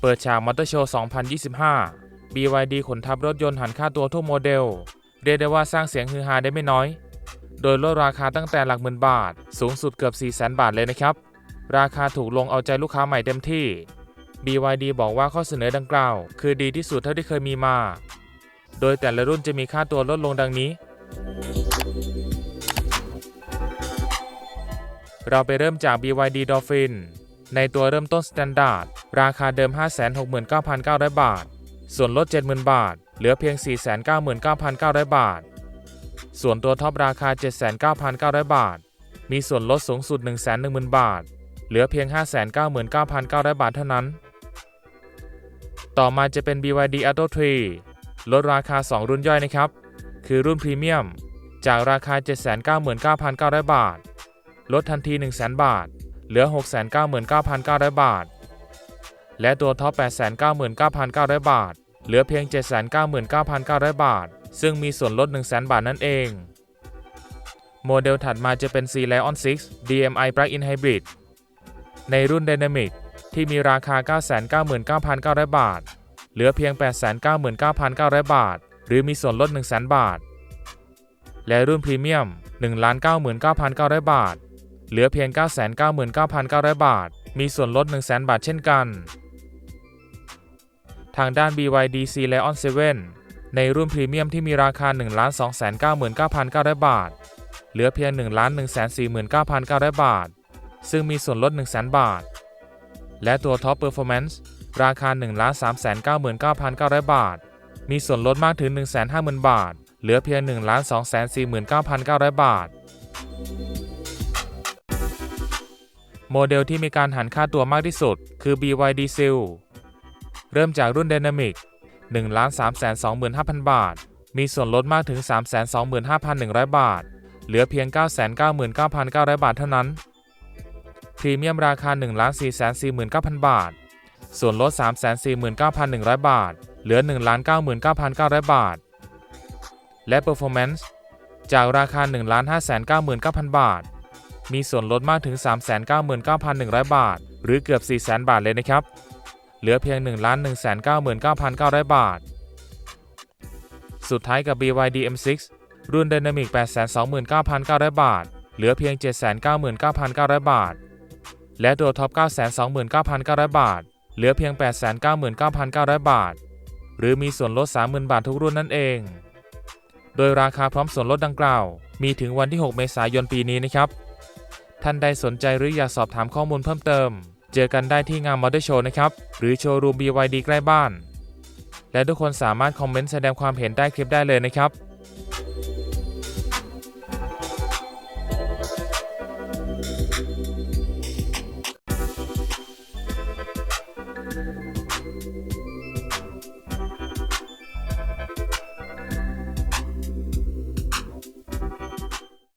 เปิดฉากมอเตอร์โชว์ 2025 BYD ขนทับรถยนต์หันค่าตัวทุกโมเดล เรียกได้ว่าสร้างเสียงฮือฮาได้ไม่น้อย โดยลดราคาตั้งแต่หลักหมื่นบาท สูงสุดเกือบ 4 0 0 0 0 0 บาทเลยนะครับ ราคาถูกลงเอาใจลูกค้าใหม่เต็มที่ BYD บอกว่าข้อเสนอดังกล่าว คือดีที่สุดเท่าที่เคยมีมา โดยแต่ละรุ่นจะมีค่าตัวลดลงดังนี้ เราไปเริ่มจาก BYD Dolphin ในตัวเริ่มต้น Standard ราคาเดิม 569,900 บาท ส่วนลด 70,000 บาท เหลือเพียง 499,900 บาท ส่วนตัวท็อปราคา 79,900 บาท มีส่วนลดสูงสุด 110,000 บาท เหลือเพียง 599,900 บาทเท่านั้น ต่อมาจะเป็น BYD Atto 3ลดราคา 2 รุ่นย่อยนะครับ คือรุ่นพรีเมียม จากราคา 799,900 บาท ลดทันที 100,000บาท เหลือ 699,900 บาท และตัวท็อป 899,900 บาท เหลือเพียง 799,900 บาท ซึ่งมีส่วนลด 100,000 บาทนั่นเอง โมเดลถัดมาจะเป็น C Lion 6 DMI Plug-in Hybrid ในรุ่น Dynamic ที่มีราคา 999,900 บาท เหลือเพียง 899,900 บาท หรือมีส่วนลด 100,000 บาท และรุ่นพรีเมียม 1,99,900 บาท เหลือเพียง 999,900 บาท มีส่วนลด 100,000 บาทเช่นกัน ทางด้าน BYD C Lion 7 ในรุ่นพรีเมียมที่มีราคา 1,299,900 บาท เหลือเพียง 1,149,900 บาท ซึ่งมีส่วนลด 100,000 บาท และตัว Top Performance ราคา 1,399,900 บาท มีส่วนลดมากถึง 150,000 บาท เหลือเพียง 1,249,900 บาท โมเดลที่มีการหันค่าตัวมากที่สุด คือ BYD s e l เริ่มจากรุ่น Dynamic 1,325,000 บาท มีส่วนลดมากถึง 325,100 บาท เหลือเพียง 999,900 บาทเท่านั้น พรีเมียมราคา 1,449,000 บาท ส่วนลด 349,100 บาท เหลือ 1,99,900 บาท และ Performance จากราคา 1,599,000 บาท มีส่วนลดมากถึง 399,100 บาท หรือเกือบ 400,000 บาทเลยนะครับ เหลือเพียง 1,199,900 บาท สุดท้ายกับ BYD M6 รุ่น Dynamic 829,900 บาท เหลือเพียง 799,900 บาท และตัวท็อป 929,900 บาท เหลือเพียง 899,900 บาท หรือมีส่วนลด 30,000 บาททุกรุ่นนั่นเอง โดยราคาพร้อมส่วนลดดังกล่าว มีถึงวันที่ 6 เมษายนปีนี้นะครับ ท่านใดสนใจหรืออยากสอบถามข้อมูลเพิ่มเติม เจอกันได้ที่งานมอเตอร์โชว์นะครับ หรือโชว์รูม BYD ใกล้บ้าน และทุกคนสามารถคอมเมนต์แสดงความเห็นใต้คลิปได้เลยนะครับ